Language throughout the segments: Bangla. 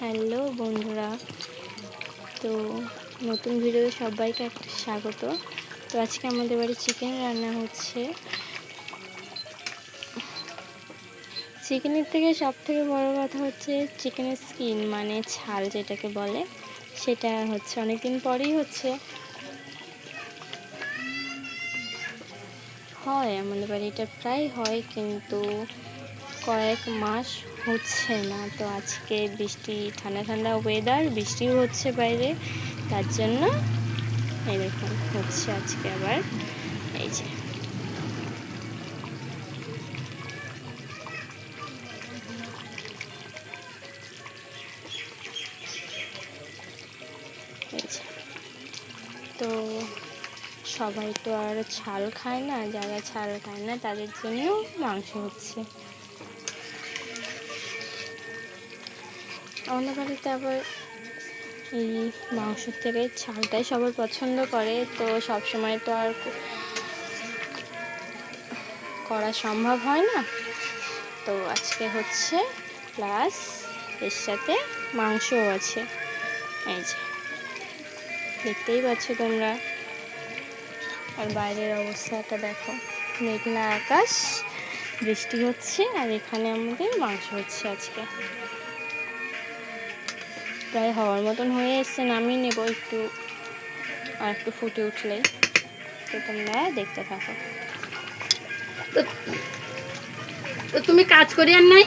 হ্যালো বন্ধুরা, তো নতুন ভিডিওতে সবাইকে একটা স্বাগত। তো আজকে আমাদের বাড়ি চিকেন রান্না হচ্ছে। চিকেনের থেকে সব থেকে বড় কথা হচ্ছে চিকেনের স্কিন মানে ছাল যেটাকে বলে, সেটা হচ্ছে, অনেকদিন পরেই হচ্ছে। হয় আমাদের বাড়ি এটা প্রায় হয়, কিন্তু কয়েক মাস হচ্ছে না। তো আজকে বৃষ্টি, ঠান্ডা ঠান্ডা ওয়েদার বৃষ্টিও হচ্ছে বাইরে। তার জন্য দেখুন হচ্ছে আজকে আবার। এই যে। তো সবাই তো আর ছাল খায় না, যারা ছাল খায় না, তাদের জন্য মাংস হচ্ছে। আমাদের বাড়িতে আবার এই মাংসের থেকে ছালটাই সবার পছন্দ করে, তো সব সময় তো আর করা সম্ভব হয় না। তো আজকে হচ্ছে প্লাস এর সাথে মাংসও আছে। এই যে, দেখতেই পাচ্ছ তোমরা। আর বাইরের অবস্থাটা দেখো, মেঘলা আকাশ, বৃষ্টি হচ্ছে, আর এখানে আমাদের মাংস হচ্ছে আজকে। প্রায় হওয়ার মতন হয়ে এসছে, নামিয়ে নেব একটু, আর একটু ফুটে উঠলেই তো তোমরা দেখতে থাকো। তো তুমি কাজ করি আর নাই?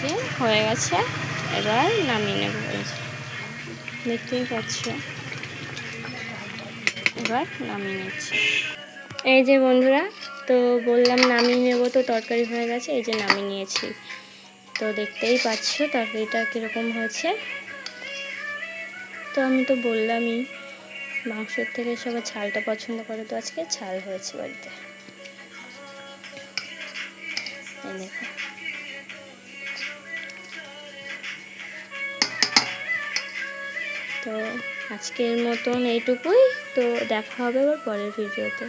যে, হয়ে গেছে। এবার নামিয়ে নেব। দেখতেই পাচ্ছ। এবার নামিয়ে নিচ্ছি। এই যে বন্ধুরা, তো বললাম নামিয়ে নেব, তো তরকারি হয়ে গেছে। এই যে নামিয়ে নিয়েছি। তো দেখতেই পাচ্ছ তরকারিটা কীরকম হয়েছে। তো আমি তো বললামই, মাংসের থেকে সবাই ছালটা পছন্দ করে। তো আজকে ছাল হয়েছে বাড়িতে। দেখো তো আজকের মতন এইটুকুই। তো দেখা হবে আবার পরের ভিডিওতে।